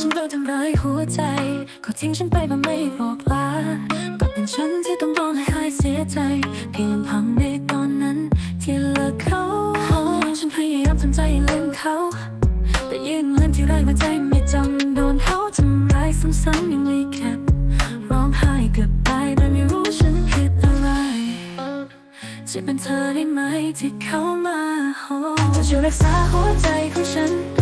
ฉันโดนทำร้ายหัวใจก็ทิ้งฉันไปแบบไม่บอกลาก็เป็นฉันที่ต้องร้องไห้เสียใจ เพียงลำพังในตอนนั้น ที่เลิกเขาฉันพยายามทำใจเล่นเขา แต่ยืนเล่นที่ไรหัวใจไม่จำโดนเขาทำร้ายซ้ำๆยังไม่แคบร้องไห้เกือบตายโดยไม่รู้ฉันผิดอะไรจะเป็นเธอได้ไหมที่เข้ามาโอ้จะช่วยรักษาหัวใจของฉัน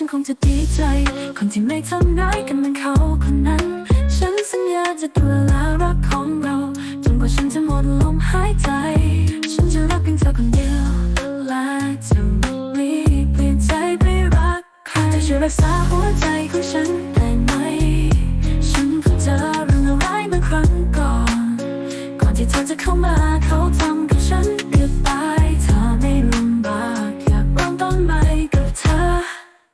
ฉันคงจะดีใจ คนที่ไม่ทำร้ายกันเหมือนเขาคนนั้น ฉันสัญญาจะดูแลรักของเรา จนกว่าฉันจะหมดลมหายใจ ฉันจะรักเพียงเธอคนเดียว และจะไม่เปลี่ยนใจไปรักใครจะช่วยรักษาหัวใจของฉันได้ไหม ฉันเพิ่งเจอเรื่องร้ายเมื่อครั้งก่อน ก่อนที่เธอจะเข้ามาเขาทำกับฉันเกือบตายถ้าไม่ลำบากอยากเริ่มต้นใหม่กับเธอ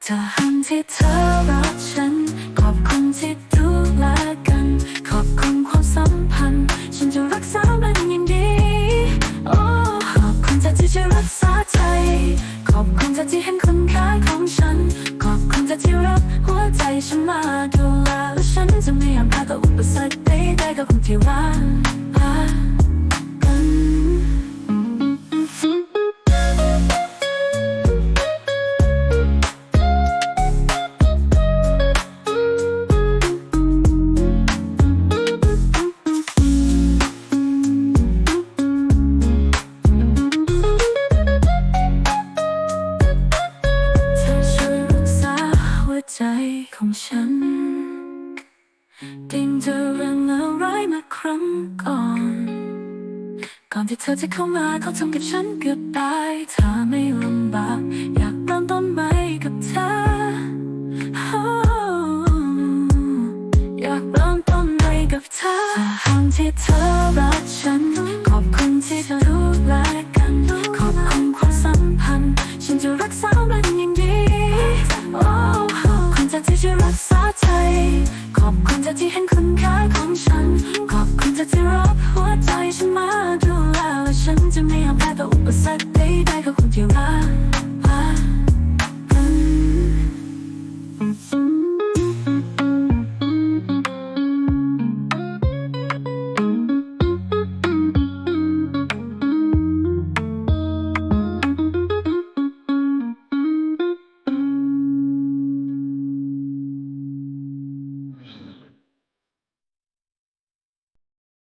เธอหันที่เธอรักฉัน ขอบคุณที่ดูแลกัน ขอบคุณความสัมพันธ์ ฉันจะรักษามันอย่างดีโอ้ขอบคุณเธอที่จะรักษาใจ ขอบคุณเธอที่เห็นคุณค่าของฉัน ขอบคุณเธอที่รับหัวใจฉันมาดูแลและฉันจะไม่ยอมแพ้ต่ออุปสรรคใดๆกับคนที่รัก ดิ้งเจอเรื่องอะไรายมาครั้งก่อน ก่อนที่เธอจะเข้ามาเขาทำกับฉันเกือบตายถ้าไม่ลำบากอย